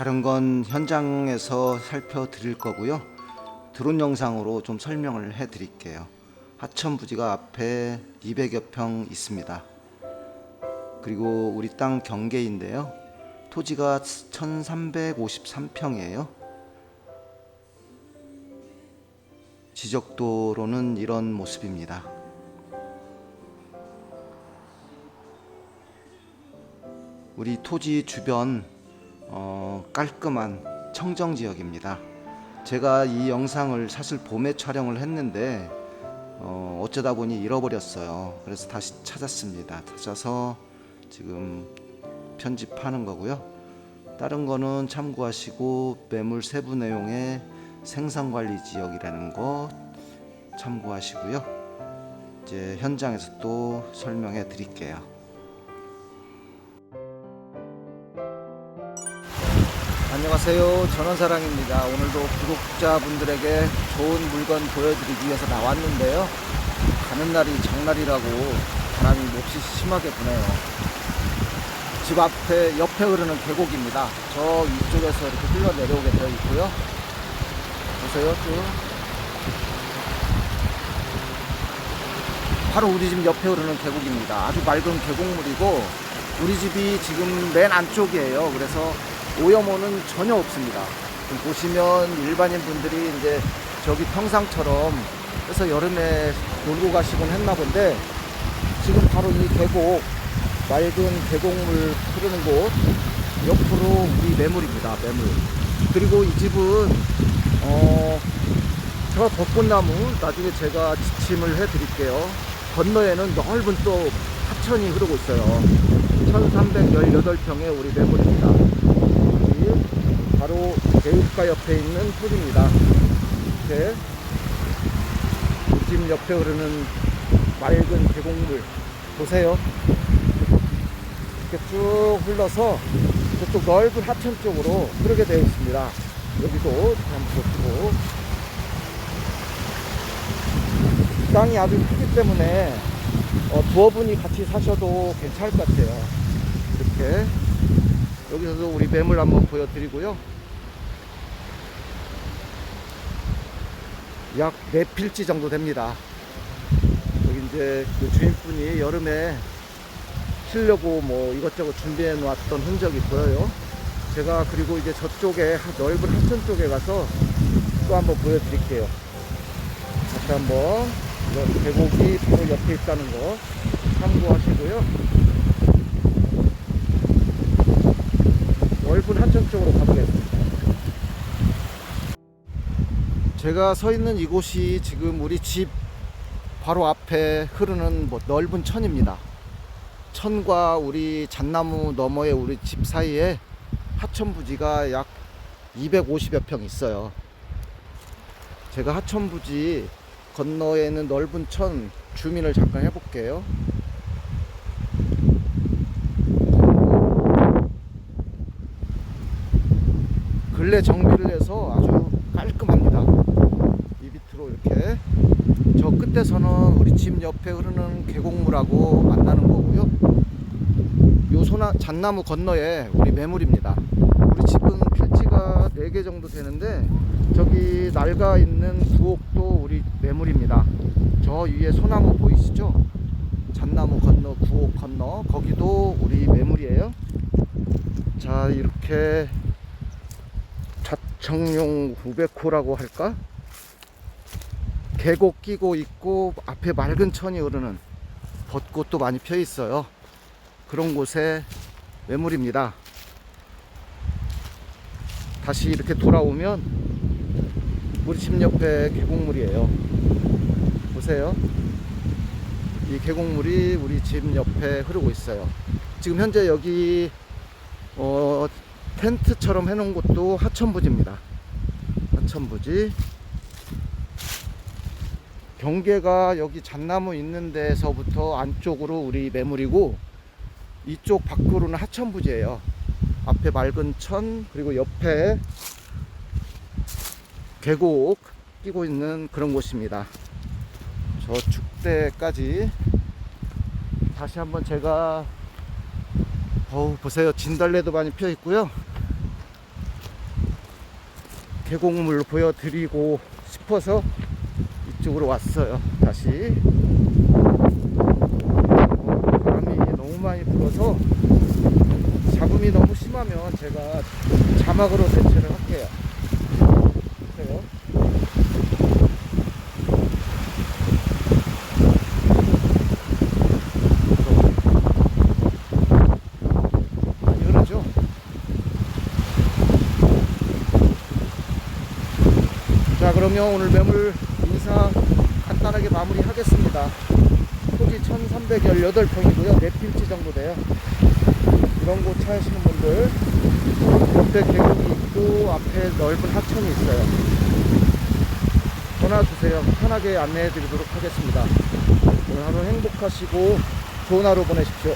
다른 건 현장에서 살펴드릴 거고요. 드론 영상으로 좀 설명을 해 드릴게요. 하천 부지가 앞에 200여 평 있습니다. 그리고 우리 땅 경계인데요. 토지가 1353평이에요. 지적도로는 이런 모습입니다. 우리 토지 주변 어, 깔끔한 청정 지역입니다. 제가 이 영상을 사실 봄에 촬영을 했는데 어, 어쩌다 보니 잃어버렸어요. 그래서 다시 찾았습니다. 찾아서 지금 편집하는 거고요. 다른 거는 참고하시고 매물 세부 내용에 생산관리 지역이라는 거 참고하시고요. 이제 현장에서 또 설명해 드릴게요. 안녕하세요. 전원사랑입니다. 오늘도 구독자분들에게 좋은 물건 보여드리기 위해서 나왔는데요. 가는 날이 장날이라고 바람이 몹시 심하게 부네요. 집 앞에 옆에 흐르는 계곡입니다. 저 위쪽에서 이렇게 흘러내려오게 되어 있고요. 보세요, 쭉. 바로 우리 집 옆에 흐르는 계곡입니다. 아주 맑은 계곡물이고 우리 집이 지금 맨 안쪽이에요. 그래서 오염원은 전혀 없습니다. 보시면 일반인 분들이 이제 저기 평상처럼 해서 여름에 놀고 가시곤 했나 본데 지금 바로 이 계곡 맑은 계곡물 흐르는 곳 옆으로 우리 매물입니다. 매물. 그리고 이 집은 어, 저 벚꽃나무 나중에 제가 지침을 해드릴게요. 건너에는 넓은 또 하천이 흐르고 있어요. 1318평의 우리 매물입니다. 바로 개울가 옆에 있는 풀입니다. 이렇게 집 옆에 흐르는 맑은 계곡물 보세요. 이렇게 쭉 흘러서 저쪽 넓은 하천 쪽으로 흐르게 되어 있습니다. 여기도 한번 보시고 땅이 아주 크기 때문에 어, 두어 분이 같이 사셔도 괜찮을 것 같아요. 이렇게 여기서도 우리 매물 한번 보여드리고요. 약 4필지 정도 됩니다. 여기 이제 그 주인분이 여름에 쉬려고 뭐 이것저것 준비해 놓았던 흔적이 보여요. 제가 그리고 이제 저쪽에 넓은 하천 쪽에 가서 또 한번 보여드릴게요. 다시 한번 이런 계곡이 바로 옆에 있다는 거 참고하시고요. 넓은 하천 쪽으로 가보겠습니다. 제가 서 있는 이곳이 지금 우리 집 바로 앞에 흐르는 뭐 넓은 천입니다. 천과 우리 잣나무 너머에 우리 집 사이에 하천 부지가 약 250여 평 있어요. 제가 하천 부지 건너에 있는 넓은 천 주민을 잠깐 해볼게요. 근래 정비를 해서 아주 깔끔합니다. 이 밑으로 이렇게 저 끝에서는 우리 집 옆에 흐르는 계곡물하고 만나는 거고요. 요 소나 잣나무 건너에 우리 매물입니다. 우리 집은 필지가 4개 정도 되는데 저기 낡아 있는 구옥도 우리 매물입니다. 저 위에 소나무 보이시죠? 잣나무 건너 구옥 건너 거기도 우리 매물이에요. 자 이렇게 자청용 후백호라고 할까? 계곡 끼고 있고 앞에 맑은 천이 흐르는 벚꽃도 많이 펴 있어요. 그런 곳에 매물입니다. 다시 이렇게 돌아오면 우리 집 옆에 계곡물이에요. 보세요. 이 계곡물이 우리 집 옆에 흐르고 있어요. 지금 현재 여기 어, 텐트처럼 해놓은 곳도 하천부지입니다. 하천부지. 경계가 여기 잣나무 있는 데서부터 안쪽으로 우리 매물이고 이쪽 밖으로는 하천부지예요. 앞에 맑은 천 그리고 옆에 계곡 끼고 있는 그런 곳입니다. 저 축대까지 다시 한번 제가 어우 보세요 진달래도 많이 피어 있고요. 계곡물 보여드리고 싶어서 이쪽으로 왔어요. 다시. 바람이 너무 많이 불어서 잡음이 너무 심하면 제가 자막으로 대체를 할게요. 보세요. 많이 흐르죠? 자 그러면 오늘 매물 인사 간단하게 마무리 하겠습니다. 토지 1318평이고요. 4필지 정도 돼요. 이런 곳 찾으시는 분들 옆에 계곡이 있고 앞에 넓은 하천이 있어요. 전화 주세요. 편하게 안내해 드리도록 하겠습니다. 오늘 하루 행복하시고 좋은 하루 보내십시오.